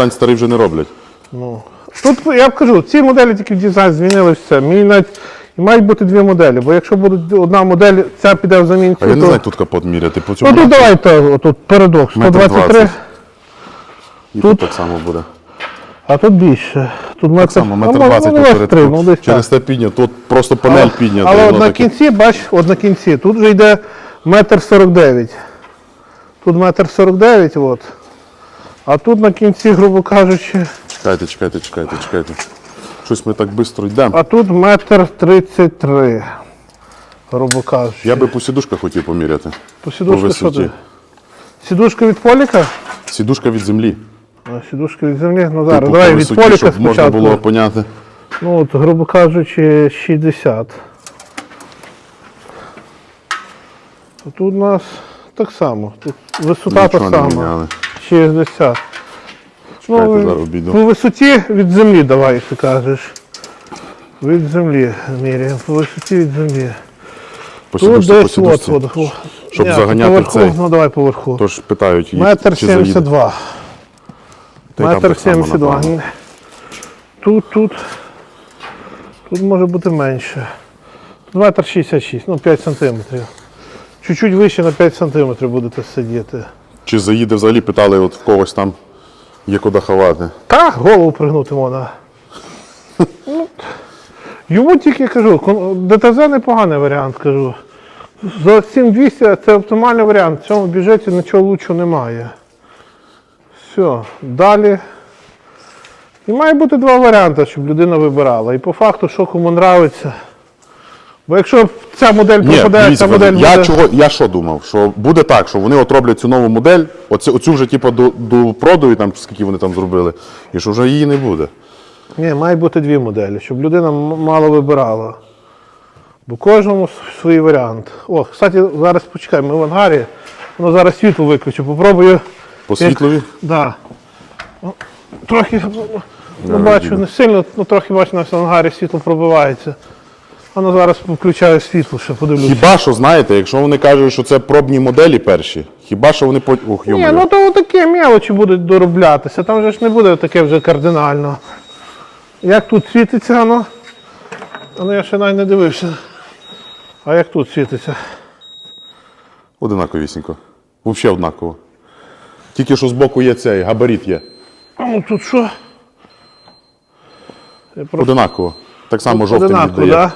Стань старий вже не роблять. Ну. Тут я б кажу, ці моделі тільки в дизайн змінили все. Мені навіть і мають бути дві моделі, бо якщо буде одна модель, ця піде в замін А я не цю, знаю, тут капот міряти. По Ну цьому тут давайте отут передок Метр 123, 20. і тут так само буде. а тут більше. Тут метр, Саме а, метр може, 20 ну, попередку. три, ну десь Через так. те піднято. Тут просто панель піднята. Але і от на таке- кінці, бач, от на кінці, тут вже йде метр 49. Тут метр 49, от. А тут на кінці, грубо кажучи, Чекайте, чекайте, чекайте, чекайте. Щось ми так швидко йдемо. а тут метр 33. Грубо кажучи. Я би по сідушках хотів поміряти. По сідушку що висоті. ти? Сідушка від поліка? Сідушка від землі. А, Сідушка від землі. Ну зараз, Типу, давай по від висоті, поліка щоб можна було поняти. Ну от, грубо кажучи, 60. А тут у нас так само. Тут висота та Нічого не сама. міняли. 60. Чекайте, Ну, зараз обійду. По висоті від землі давай, як ти кажеш. Від землі міряємо, по висоті від землі. Тут десь от, от, от. Щоб Ні, заганяти поверху, цей. Ну давай поверху. Тож питають, їх, Метр чи заїде. 72. Та й там Метр так само, 72. напевно. Тут, тут. Тут може бути менше. Тут метр 66, ну 5 сантиметрів. Чуть-чуть вище на 5 сантиметрів будете сидіти. Чи заїде взагалі, питали, от в когось там є куди ховати. Так, голову пригнути можна. Ну, Йому тільки кажу, ДТЗ непоганий варіант, кажу. За 7200 це оптимальний варіант. В цьому бюджеті нічого лучшого немає. Все, далі. І має бути два варіанти, щоб людина вибирала. І по факту, що кому нравиться. Бо якщо ця модель Ні, пропаде, дивіться, ця модель я, буде... чого, я що думав? Що буде так, що вони от роблять цю нову модель, оцю, оцю вже типу, до, до продають, там, скільки вони там зробили, і що вже її не буде. Ні, має бути дві моделі, щоб людина м- мало вибирала. Бо кожному с- свій варіант. О, кстати, зараз почекай, ми в ангарі. Воно зараз світло виключу. Попробую. По світлові? Да. Ну, Трохи ну, ну, бачу, не сильно, ну трохи бачу, на ангарі світло пробивається. Воно зараз включаю світло, ще подивлюся. Хіба що, знаєте, якщо вони кажуть, що це пробні моделі перші, хіба що вони по. Ох, Ні, ну то такі мелочі будуть дороблятися, там же ж не буде таке вже кардинально. Як тут світиться воно? Ну я ще навіть не дивився. А як тут світиться? Одинаковісінько. Взагалі однаково. Тільки що збоку є цей габарит є. А ну тут що? Я просто Одинаково. Так само жовтим віддає. да?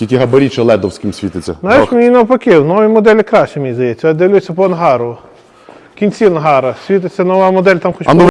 Тільки габарит ще ледовським світиться. Знаєш, мені навпаки, в новій моделі краще, мені здається. Я дивлюся по ангару. В кінці ангара світиться нова модель, там хоч А ну